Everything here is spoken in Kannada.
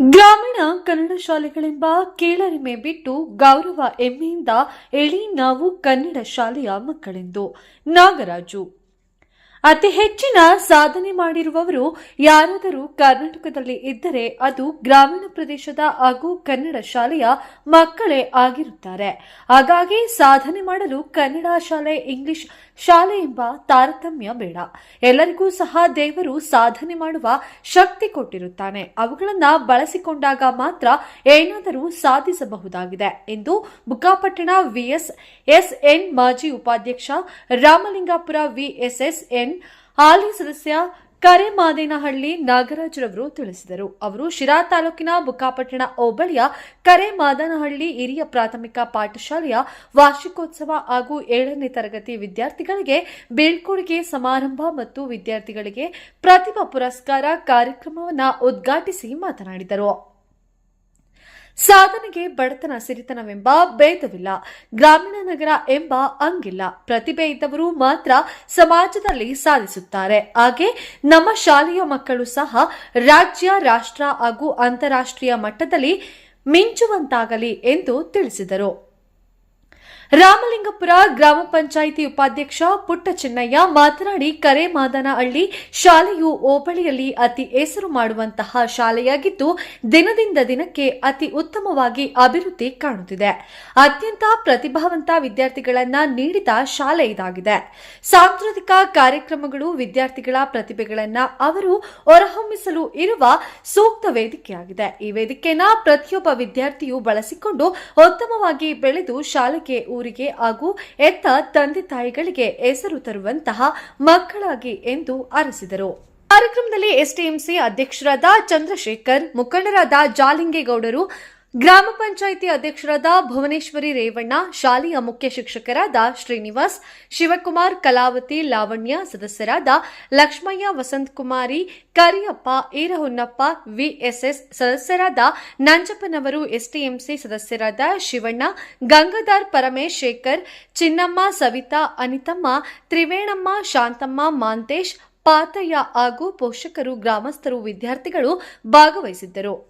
ಗ್ರಾಮೀಣ ಕನ್ನಡ ಶಾಲೆಗಳೆಂಬ ಕೇಳರಿಮೆ ಬಿಟ್ಟು ಗೌರವ ಎಮ್ಮೆಯಿಂದ ಎಳಿ ನಾವು ಕನ್ನಡ ಶಾಲೆಯ ಮಕ್ಕಳೆಂದು ನಾಗರಾಜು ಅತಿ ಹೆಚ್ಚಿನ ಸಾಧನೆ ಮಾಡಿರುವವರು ಯಾರಾದರೂ ಕರ್ನಾಟಕದಲ್ಲಿ ಇದ್ದರೆ ಅದು ಗ್ರಾಮೀಣ ಪ್ರದೇಶದ ಹಾಗೂ ಕನ್ನಡ ಶಾಲೆಯ ಮಕ್ಕಳೇ ಆಗಿರುತ್ತಾರೆ. ಹಾಗಾಗಿ ಸಾಧನೆ ಮಾಡಲು ಕನ್ನಡ ಶಾಲೆ, ಇಂಗ್ಲಿಷ್ ಶಾಲೆ ಎಂಬ ತಾರತಮ್ಯ ಬೇಡ. ಎಲ್ಲರಿಗೂ ಸಹ ದೇವರು ಸಾಧನೆ ಮಾಡುವ ಶಕ್ತಿ ಕೊಟ್ಟಿರುತ್ತಾನೆ. ಅವುಗಳನ್ನು ಬಳಸಿಕೊಂಡಾಗ ಮಾತ್ರ ಏನಾದರೂ ಸಾಧಿಸಬಹುದಾಗಿದೆ ಎಂದು ಬುಕ್ಕಾಪಟ್ಟಣ ವಿಎಸ್ ಎಸ್ಎನ್ ಮಾಜಿ ಉಪಾಧ್ಯಕ್ಷ ರಾಮಲಿಂಗಾಪುರ ವಿಎಸ್ಎಸ್ಎನ್ ಹಾಲಿ ಸದಸ್ಯ ಕರೆಮಾದೇನಹಳ್ಳಿ ನಾಗರಾಜರವರು ತಿಳಿಸಿದರು. ಅವರು ಶಿರಾ ತಾಲೂಕಿನ ಬುಕ್ಕಾಪಟ್ಟಣ ಹೋಬಳಿಯ ಕರೆಮಾದನಹಳ್ಳಿ ಹಿರಿಯ ಪ್ರಾಥಮಿಕ ಪಾಠಶಾಲೆಯ ವಾರ್ಷಿಕೋತ್ಸವ ಹಾಗೂ ಏಳನೇ ತರಗತಿ ವಿದ್ಯಾರ್ಥಿಗಳಿಗೆ ಬೀಳ್ಕೊಡುಗೆ ಸಮಾರಂಭ ಮತ್ತು ವಿದ್ಯಾರ್ಥಿಗಳಿಗೆ ಪ್ರತಿಭಾ ಪುರಸ್ಕಾರ ಕಾರ್ಯಕ್ರಮವನ್ನು ಉದ್ಘಾಟಿಸಿ ಮಾತನಾಡಿದರು. ಸಾಧನೆಗೆ ಬಡತನ ಸಿರಿತನವೆಂಬ ಭೇದವಿಲ್ಲ. ಗ್ರಾಮೀಣ ನಗರ ಎಂಬ ಅಂಗಿಲ್ಲ. ಪ್ರತಿಭೆ ಇದ್ದವರು ಮಾತ್ರ ಸಮಾಜದಲ್ಲಿ ಸಾಧಿಸುತ್ತಾರೆ. ಹಾಗೆ ನಮ್ಮ ಶಾಲೆಯ ಮಕ್ಕಳು ಸಹ ರಾಜ್ಯ, ರಾಷ್ಟ್ರ ಹಾಗೂ ಅಂತಾರಾಷ್ಟ್ರೀಯ ಮಟ್ಟದಲ್ಲಿ ಮಿಂಚುವಂತಾಗಲಿ ಎಂದು ತಿಳಿಸಿದರು. ರಾಮಲಿಂಗಪುರ ಗ್ರಾಮ ಪಂಚಾಯಿತಿ ಉಪಾಧ್ಯಕ್ಷ ಪುಟ್ಟ ಚಿನ್ನಯ್ಯ ಮಾತನಾಡಿ, ಕರೆ ಮಾದನಹಳ್ಳಿ ಶಾಲೆಯು ಹೋಬಳಿಯಲ್ಲಿ ಅತಿ ಹೆಸರು ಮಾಡುವಂತಹ ಶಾಲೆಯಾಗಿದ್ದು, ದಿನದಿಂದ ದಿನಕ್ಕೆ ಅತಿ ಉತ್ತಮವಾಗಿ ಅಭಿವೃದ್ಧಿ ಕಾಣುತ್ತಿದೆ. ಅತ್ಯಂತ ಪ್ರತಿಭಾವಂತ ವಿದ್ಯಾರ್ಥಿಗಳನ್ನ ನೀಡಿದ ಶಾಲೆ ಇದಾಗಿದೆ. ಸಾಂಸ್ಕೃತಿಕ ಕಾರ್ಯಕ್ರಮಗಳು ವಿದ್ಯಾರ್ಥಿಗಳ ಪ್ರತಿಭೆಗಳನ್ನ ಅವರು ಹೊರಹೊಮ್ಮಿಸಲು ಇರುವ ಸೂಕ್ತ ವೇದಿಕೆಯಾಗಿದೆ. ಈ ವೇದಿಕೆಯನ್ನ ಪ್ರತಿಯೊಬ್ಬ ವಿದ್ಯಾರ್ಥಿಯು ಬಳಸಿಕೊಂಡು ಉತ್ತಮವಾಗಿ ಬೆಳೆದು ಶಾಲೆಗೆ ಊರಿಗೆ ಹಾಗೂ ಎತ್ತ ತಂದೆ ತಾಯಿಗಳಿಗೆ ಹೆಸರು ತರುವಂತಹ ಮಕ್ಕಳಾಗಿ ಎಂದು ಅರಸಿದರು. ಕಾರ್ಯಕ್ರಮದಲ್ಲಿ ಎಸ್ಟಿಎಂಸಿ ಅಧ್ಯಕ್ಷರಾದ ಚಂದ್ರಶೇಖರ್, ಮುಖಂಡರಾದ ಜಾಲಿಂಗೇಗೌಡರು ಗ್ರಾಮ ಪಂಚಾಯಿತಿ ಅಧ್ಯಕ್ಷರಾದ ಭುವನೇಶ್ವರಿ ರೇವಣ್ಣ, ಶಾಲೆಯ ಮುಖ್ಯ ಶಿಕ್ಷಕರಾದ ಶ್ರೀನಿವಾಸ್, ಶಿವಕುಮಾರ್ ಕಲಾವತಿ ಲಾವಣ್ಯ, ಸದಸ್ಯರಾದ ಲಕ್ಷ್ಮಯ್ಯ, ವಸಂತಕುಮಾರಿ, ಕರಿಯಪ್ಪ, ಈರಹೊನ್ನಪ್ಪ, ವಿಎಸ್ಎಸ್ ಸದಸ್ಯರಾದ ನಂಜಪ್ಪನವರು, ಎಸ್ಟಿಎಂಸಿ ಸದಸ್ಯರಾದ ಶಿವಣ್ಣ, ಗಂಗಾಧರ್ ಪರಮೇಶ್ ಶೇಖರ್ ಚಿನ್ನಮ್ಮ, ಸವಿತಾ, ಅನಿತಮ್ಮ, ತ್ರಿವೇಣಮ್ಮ, ಶಾಂತಮ್ಮ, ಮಾಂತೇಶ್, ಪಾತಯ್ಯ ಹಾಗೂ ಪೋಷಕರು, ಗ್ರಾಮಸ್ಥರು, ವಿದ್ಯಾರ್ಥಿಗಳು ಭಾಗವಹಿಸಿದ್ದರು.